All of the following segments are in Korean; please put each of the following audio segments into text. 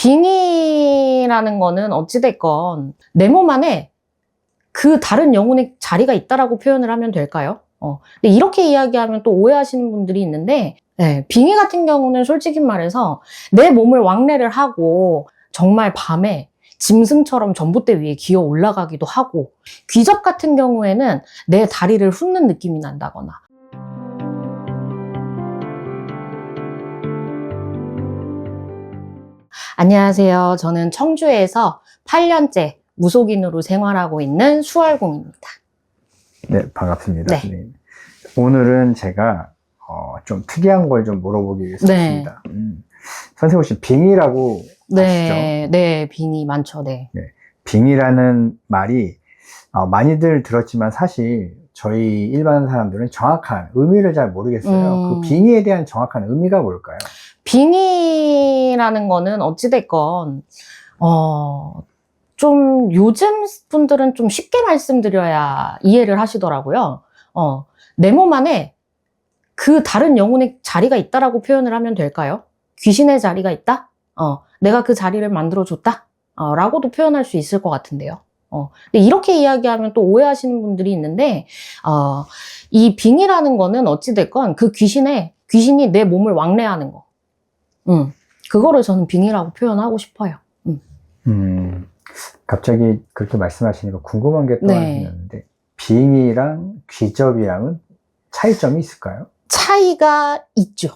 빙의라는 거는 어찌됐건 내 몸 안에 그 다른 영혼의 자리가 있다라고 표현을 하면 될까요? 어. 근데 이렇게 이야기하면 또 오해하시는 분들이 있는데, 네, 빙의 같은 경우는 솔직히 말해서 내 몸을 왕래를 하고 정말 밤에 짐승처럼 전봇대 위에 기어 올라가기도 하고, 귀접 같은 경우에는 내 다리를 훑는 느낌이 난다거나, 안녕하세요. 저는 청주에서 8년째 무속인으로 생활하고 있는 수월공입니다. 네, 반갑습니다. 네. 선생님. 오늘은 제가 어, 좀 특이한 걸 좀 물어보기 위해서 네. 왔습니다. 음, 선생님 혹시 빙의라고 네, 네, 빙이 많죠, 네. 빙의라는 말이 어, 많이들 들었지만 사실 저희 일반 사람들은 정확한 의미를 잘 모르겠어요. 음. 그 빙의에 대한 정확한 의미가 뭘까요? 빙의라는 거는 어찌됐건, 어, 좀 요즘 분들은 좀 쉽게 말씀드려야 이해를 하시더라고요. 어, 내 몸 안에 그 다른 영혼의 자리가 있다라고 표현을 하면 될까요? 귀신의 자리가 있다? 어, 내가 그 자리를 만들어줬다? 어, 라고도 표현할 수 있을 것 같은데요. 어, 근데 이렇게 이야기하면 또 오해하시는 분들이 있는데, 어, 이 빙이라는 거는 어찌됐건 그 귀신의, 귀신이 내 몸을 왕래하는 거. 음, 그거를 저는 빙이라고 표현하고 싶어요. 음, 갑자기 그렇게 말씀하시니까 궁금한 게또 하나 네. 생겼는데 빙의랑 귀접이랑은 차이점이 있을까요? 차이가 있죠.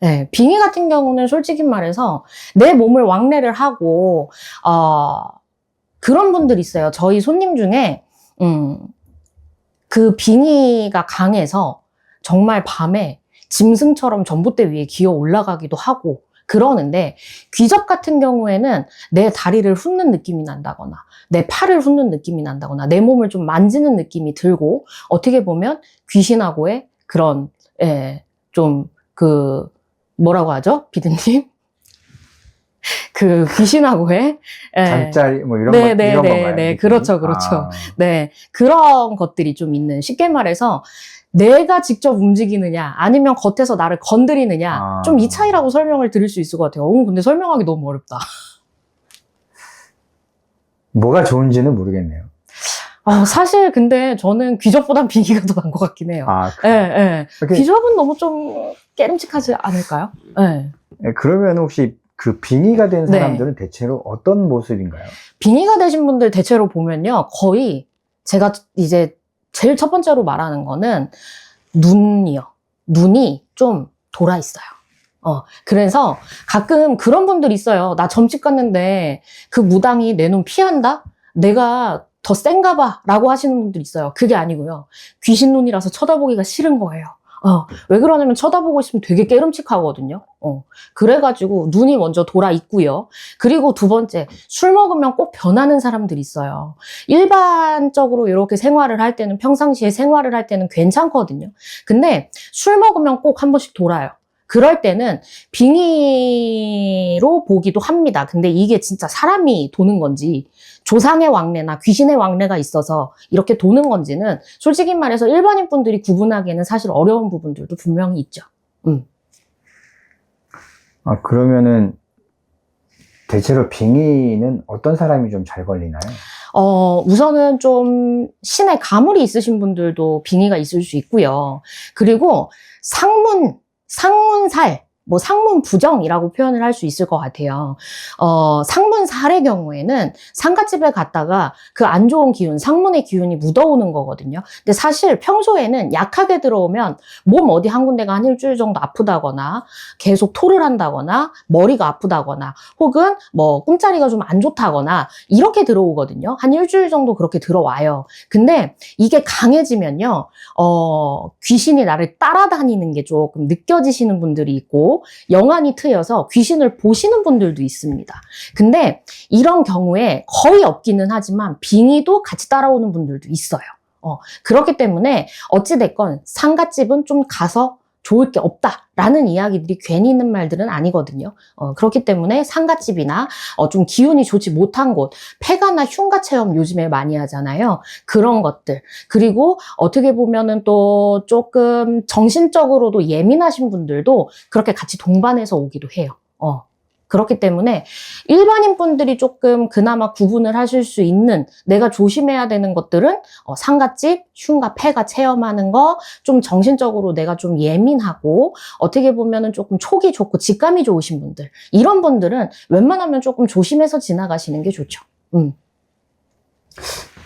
네, 빙의 같은 경우는 솔직히 말해서 내 몸을 왕래를 하고, 어, 그런 분들 있어요. 저희 손님 중에, 음, 그 빙의가 강해서 정말 밤에 짐승처럼 전봇대 위에 기어 올라가기도 하고, 그러는데, 귀접 같은 경우에는 내 다리를 훑는 느낌이 난다거나, 내 팔을 훑는 느낌이 난다거나, 내 몸을 좀 만지는 느낌이 들고, 어떻게 보면 귀신하고의 그런, 예, 좀, 그, 뭐라고 하죠? 비드님? 그 귀신하고의, 예, 잠자리 뭐 이런 네, 것 네, 이런 네, 건가요? 네. 느낌이? 그렇죠, 그렇죠. 아, 네, 그런 것들이 좀 있는, 쉽게 말해서, 내가 직접 움직이느냐, 아니면 겉에서 나를 건드리느냐, 아. 좀 이 차이라고 설명을 드릴 수 있을 것 같아요. 어, 근데 설명하기 너무 어렵다. 뭐가 좋은지는 모르겠네요. 아, 사실 근데 저는 귀접보단 빙의가 더 나은 것 같긴 해요. 아, 예, 예. 이렇게- 귀접은 너무 좀 깨름직하지 않을까요? 예. 네, 그러면 혹시 그 빙의가 된 네. 사람들은 대체로 어떤 모습인가요? 빙의가 되신 분들 대체로 보면요. 거의 제가 이제 제일 첫 번째로 말하는 거는 눈이요. 눈이 좀 돌아 있어요. 어, 그래서 가끔 그런 분들 있어요. 나 점집 갔는데 그 무당이 내 눈 피한다? 내가 더 센가 봐. 라고 하시는 분들 있어요. 그게 아니고요. 귀신 눈이라서 쳐다보기가 싫은 거예요. 어, 왜 그러냐면 쳐다보고 있으면 되게 깨름칙하거든요. 어, 그래가지고 눈이 먼저 돌아 있고요. 그리고 두 번째, 술 먹으면 꼭 변하는 사람들이 있어요. 일반적으로 이렇게 생활을 할 때는 평상시에 생활을 할 때는 괜찮거든요. 근데 술 먹으면 꼭 한 번씩 돌아요. 그럴 때는 빙의로 보기도 합니다. 근데 이게 진짜 사람이 도는 건지 조상의 왕래나 귀신의 왕래가 있어서 이렇게 도는 건지는 솔직히 말해서 일반인 분들이 구분하기에는 사실 어려운 부분들도 분명히 있죠. 음. 아, 그러면은 대체로 빙의는 어떤 사람이 좀 잘 걸리나요? 어, 우선은 좀 신의 가물이 있으신 분들도 빙의가 있을 수 있고요. 그리고 상문, 상문살, 뭐 상문 부정이라고 표현을 할 수 있을 것 같아요. 어, 상문 살의 경우에는 상가집에 갔다가 그 안 좋은 기운, 상문의 기운이 묻어오는 거거든요. 근데 사실 평소에는 약하게 들어오면 몸 어디 한 군데가 한 일주일 정도 아프다거나 계속 토를 한다거나 머리가 아프다거나 혹은 뭐 꿈자리가 좀 안 좋다거나 이렇게 들어오거든요. 한 일주일 정도 그렇게 들어와요. 근데 이게 강해지면요, 어, 귀신이 나를 따라다니는 게 조금 느껴지시는 분들이 있고, 영안이 트여서 귀신을 보시는 분들도 있습니다. 근데 이런 경우에 거의 없기는 하지만 빙의도 같이 따라오는 분들도 있어요. 어, 그렇기 때문에 어찌됐건 상갓집은 좀 가서 좋을 게 없다라는 이야기들이 괜히 있는 말들은 아니거든요. 어, 그렇기 때문에 상갓집이나 어, 좀 기운이 좋지 못한 곳, 폐가나 흉가 체험 요즘에 많이 하잖아요. 그런 것들. 그리고 어떻게 보면은 또 조금 정신적으로도 예민하신 분들도 그렇게 같이 동반해서 오기도 해요. 어. 그렇기 때문에 일반인 분들이 조금 그나마 구분을 하실 수 있는 내가 조심해야 되는 것들은 어, 상갓집, 흉가, 폐가 체험하는 거, 좀 정신적으로 내가 좀 예민하고 어떻게 보면은 조금 촉이 좋고 직감이 좋으신 분들 이런 분들은 웬만하면 조금 조심해서 지나가시는 게 좋죠. 음.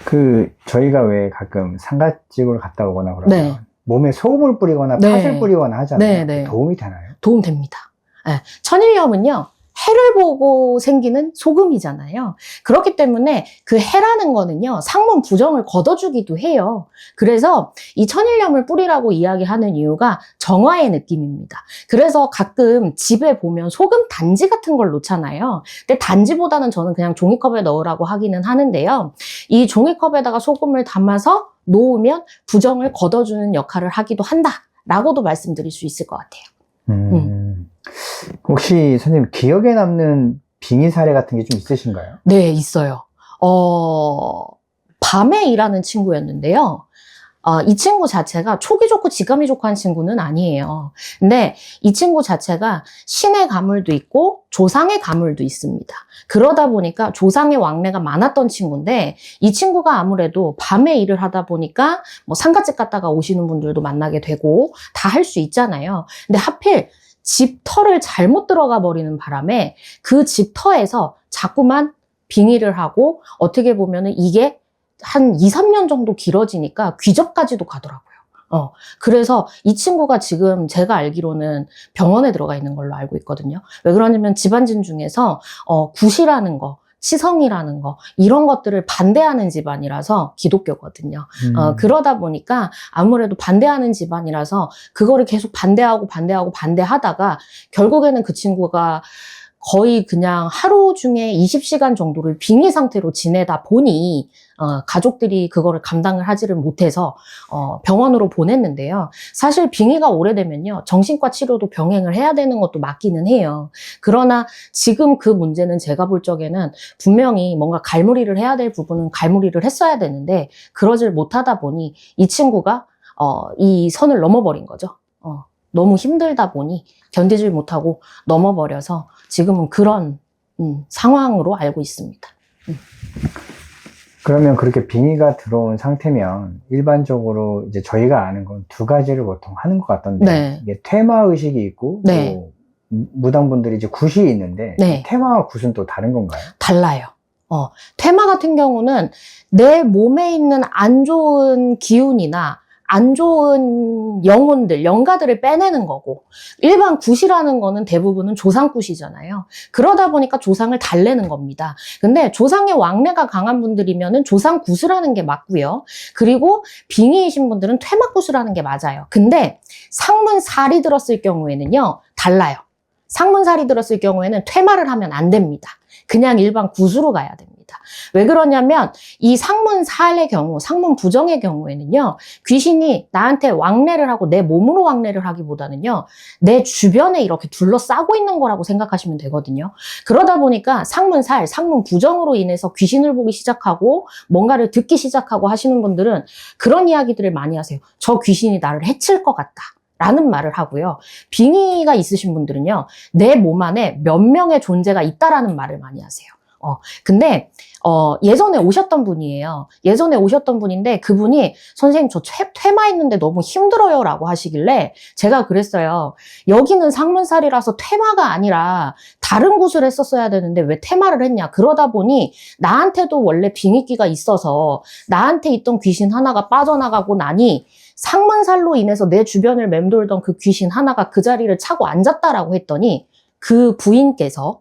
그 저희가 왜 가끔 상가집을 갔다 오거나 그러면 네. 몸에 소금을 뿌리거나 네. 팥을 뿌리거나 하잖아요. 네, 네. 도움이 되나요? 도움 됩니다. 예, 천일염은요, 해를 보고 생기는 소금이잖아요. 그렇기 때문에 그 해라는 거는요, 상문 부정을 걷어주기도 해요. 그래서 이 천일염을 뿌리라고 이야기하는 이유가 정화의 느낌입니다. 그래서 가끔 집에 보면 소금 단지 같은 걸 놓잖아요. 근데 단지보다는 저는 그냥 종이컵에 넣으라고 하기는 하는데요. 이 종이컵에다가 소금을 담아서 놓으면 부정을 걷어주는 역할을 하기도 한다. 라고도 말씀드릴 수 있을 것 같아요. 음. 혹시 선생님 기억에 남는 빙의 사례 같은 게 좀 있으신가요? 네, 있어요. 어, 밤에 일하는 친구였는데요. 어, 이 친구 자체가 촉이 좋고 직감이 좋고 한 친구는 아니에요. 근데 이 친구 자체가 신의 가물도 있고 조상의 가물도 있습니다. 그러다 보니까 조상의 왕래가 많았던 친구인데 이 친구가 아무래도 밤에 일을 하다 보니까 뭐 상가집 갔다가 오시는 분들도 만나게 되고 다 할 수 있잖아요. 근데 하필 집터를 잘못 들어가 버리는 바람에 그 집터에서 자꾸만 빙의를 하고 어떻게 보면은 이게 한 2, 3년 정도 길어지니까 귀접까지도 가더라고요. 어, 그래서 이 친구가 지금 제가 알기로는 병원에 들어가 있는 걸로 알고 있거든요. 왜 그러냐면 집안진 중에서 어, 굿이라는 거, 치성이라는 거, 이런 것들을 반대하는 집안이라서 기독교거든요. 음. 어, 그러다 보니까 아무래도 반대하는 집안이라서 그거를 계속 반대하고 반대하고 반대하다가 결국에는 그 친구가 거의 그냥 하루 중에 20시간 정도를 빙의 상태로 지내다 보니 어, 가족들이 그거를 감당을 하지를 못해서 어, 병원으로 보냈는데요. 사실 빙의가 오래되면요. 정신과 치료도 병행을 해야 되는 것도 맞기는 해요. 그러나 지금 그 문제는 제가 볼 적에는 분명히 뭔가 갈무리를 해야 될 부분은 갈무리를 했어야 되는데 그러질 못하다 보니 이 친구가 어, 이 선을 넘어버린 거죠. 어, 너무 힘들다 보니 견디질 못하고 넘어버려서 지금은 그런 음, 상황으로 알고 있습니다. 그러면 그렇게 빙의가 들어온 상태면 일반적으로 이제 저희가 아는 건 두 가지를 보통 하는 것 같던데 네. 이게 퇴마 의식이 있고 네. 또 무당분들이 이제 굿이 있는데 네. 퇴마와 굿은 또 다른 건가요? 달라요. 어, 퇴마 같은 경우는 내 몸에 있는 안 좋은 기운이나 안 좋은 영혼들, 영가들을 빼내는 거고, 일반 굿이라는 거는 대부분은 조상 굿이잖아요. 그러다 보니까 조상을 달래는 겁니다. 근데 조상의 왕래가 강한 분들이면은 조상 굿을 하는 게 맞고요. 그리고 빙의이신 분들은 퇴마 굿을 하는 게 맞아요. 근데 상문 살이 들었을 경우에는요, 달라요. 상문살이 들었을 경우에는 퇴마를 하면 안 됩니다. 그냥 일반 굿으로 가야 됩니다. 왜 그러냐면 이 상문살의 경우, 상문 부정의 경우에는요, 귀신이 나한테 왕래를 하고 내 몸으로 왕래를 하기보다는요, 내 주변에 이렇게 둘러싸고 있는 거라고 생각하시면 되거든요. 그러다 보니까 상문살, 상문 부정으로 인해서 귀신을 보기 시작하고 뭔가를 듣기 시작하고 하시는 분들은 그런 이야기들을 많이 하세요. 저 귀신이 나를 해칠 것 같다. 라는 말을 하고요. 빙의가 있으신 분들은요, 내 몸 안에 몇 명의 존재가 있다라는 말을 많이 하세요. 어, 근데, 어, 예전에 오셨던 분이에요. 예전에 오셨던 분인데 그분이 선생님 저 퇴, 퇴마했는데 너무 힘들어요 라고 하시길래 제가 그랬어요. 여기는 상문살이라서 퇴마가 아니라 다른 곳을 했었어야 되는데 왜 퇴마를 했냐. 그러다 보니 나한테도 원래 빙의기가 있어서 나한테 있던 귀신 하나가 빠져나가고 나니 상문살로 인해서 내 주변을 맴돌던 그 귀신 하나가 그 자리를 차고 앉았다라고 했더니 그 부인께서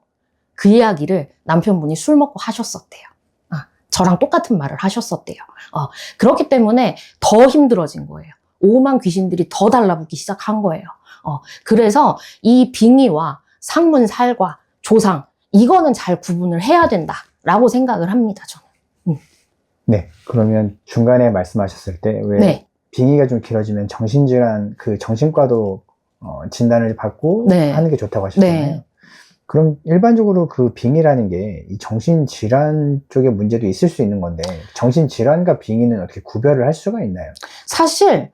그 이야기를 남편분이 술 먹고 하셨었대요. 아, 저랑 똑같은 말을 하셨었대요. 어, 그렇기 때문에 더 힘들어진 거예요. 오만 귀신들이 더 달라붙기 시작한 거예요. 어, 그래서 이 빙의와 상문살과 조상, 이거는 잘 구분을 해야 된다라고 생각을 합니다, 저는. 네. 그러면 중간에 말씀하셨을 때왜 네. 빙의가 좀 길어지면 정신질환 그 정신과도 어, 진단을 받고 네. 하는 게 좋다고 하셨잖아요. 네. 그럼 일반적으로 그 빙의라는 게 이 정신질환 쪽에 문제도 있을 수 있는 건데 정신질환과 빙의는 어떻게 구별을 할 수가 있나요? 사실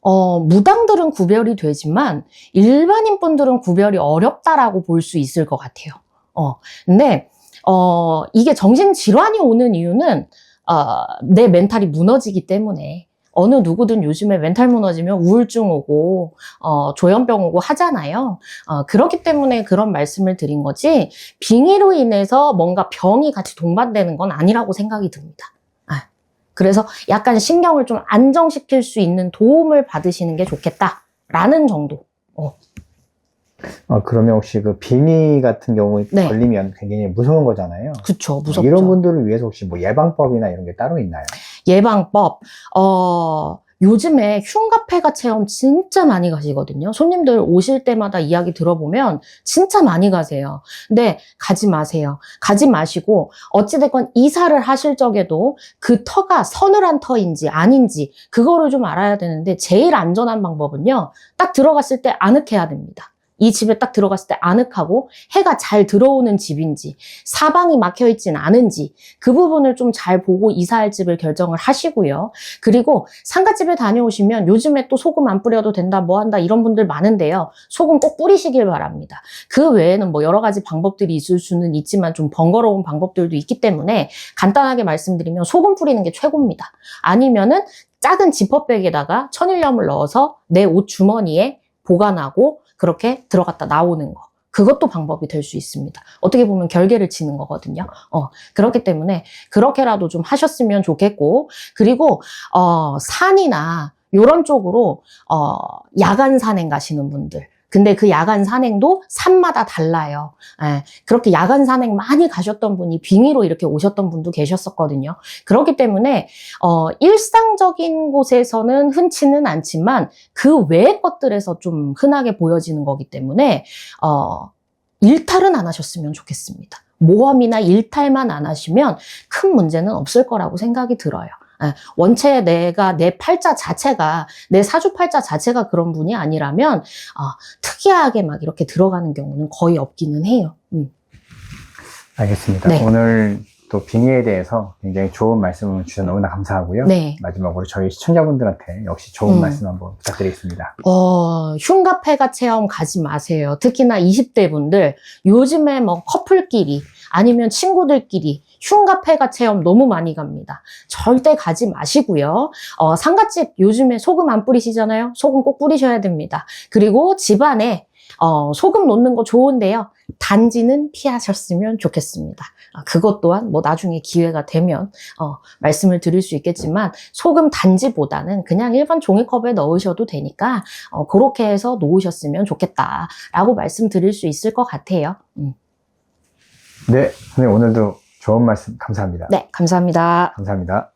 어, 무당들은 구별이 되지만 일반인 분들은 구별이 어렵다라고 볼 수 있을 것 같아요. 어, 근데, 어, 이게 정신질환이 오는 이유는, 어, 내 멘탈이 무너지기 때문에, 어느 누구든 요즘에 멘탈 무너지면 우울증 오고, 어, 조현병 오고 하잖아요. 어, 그렇기 때문에 그런 말씀을 드린 거지, 빙의로 인해서 뭔가 병이 같이 동반되는 건 아니라고 생각이 듭니다. 아, 그래서 약간 신경을 좀 안정시킬 수 있는 도움을 받으시는 게 좋겠다라는 정도. 어, 그러면 혹시 그 빙의 같은 경우에 네. 걸리면 굉장히 무서운 거잖아요. 그쵸, 무섭죠. 이런 분들을 위해서 혹시 뭐 예방법이나 이런 게 따로 있나요? 예방법, 어, 요즘에 흉가폐가 체험 진짜 많이 가시거든요. 손님들 오실 때마다 이야기 들어보면 진짜 많이 가세요. 근데 가지 마세요. 가지 마시고 어찌됐건 이사를 하실 적에도 그 터가 서늘한 터인지 아닌지 그거를 좀 알아야 되는데 제일 안전한 방법은요. 딱 들어갔을 때 아늑해야 됩니다. 이 집에 딱 들어갔을 때 아늑하고 해가 잘 들어오는 집인지 사방이 막혀 있진 않은지 그 부분을 좀 잘 보고 이사할 집을 결정을 하시고요. 그리고 상가집에 다녀오시면 요즘에 또 소금 안 뿌려도 된다, 뭐 한다 이런 분들 많은데요. 소금 꼭 뿌리시길 바랍니다. 그 외에는 뭐 여러 가지 방법들이 있을 수는 있지만 좀 번거로운 방법들도 있기 때문에 간단하게 말씀드리면 소금 뿌리는 게 최고입니다. 아니면은 작은 지퍼백에다가 천일염을 넣어서 내 옷 주머니에 보관하고 그렇게 들어갔다 나오는 거. 그것도 방법이 될 수 있습니다. 어떻게 보면 결계를 치는 거거든요. 어, 그렇기 때문에 그렇게라도 좀 하셨으면 좋겠고, 그리고, 어, 산이나 요런 쪽으로, 어, 야간 산행 가시는 분들. 근데 그 야간 산행도 산마다 달라요. 예, 그렇게 야간 산행 많이 가셨던 분이 빙의로 이렇게 오셨던 분도 계셨었거든요. 그렇기 때문에, 어, 일상적인 곳에서는 흔치는 않지만 그 외의 것들에서 좀 흔하게 보여지는 거기 때문에, 어, 일탈은 안 하셨으면 좋겠습니다. 모험이나 일탈만 안 하시면 큰 문제는 없을 거라고 생각이 들어요. 예, 원체 내가 내 팔자 자체가 내 사주 팔자 자체가 그런 분이 아니라면 어, 특이하게 막 이렇게 들어가는 경우는 거의 없기는 해요. 음. 알겠습니다. 네. 오늘 또 빙의에 대해서 굉장히 좋은 말씀을 주셔서 너무나 감사하고요. 네. 마지막으로 저희 시청자분들한테 역시 좋은 음. 말씀 한번 부탁드리겠습니다. 어, 흉가폐가 체험 가지 마세요. 특히나 20대 분들, 요즘에 뭐 커플끼리, 아니면 친구들끼리 흉가폐가 체험 너무 많이 갑니다. 절대 가지 마시고요. 어, 상가집 요즘에 소금 안 뿌리시잖아요. 소금 꼭 뿌리셔야 됩니다. 그리고 집안에 어, 소금 놓는 거 좋은데요. 단지는 피하셨으면 좋겠습니다. 아, 그것 또한 뭐 나중에 기회가 되면 어, 말씀을 드릴 수 있겠지만 소금 단지보다는 그냥 일반 종이컵에 넣으셔도 되니까 어, 그렇게 해서 놓으셨으면 좋겠다라고 말씀드릴 수 있을 것 같아요. 음. 네, 선생님 오늘도 좋은 말씀 감사합니다. 네, 감사합니다. 감사합니다.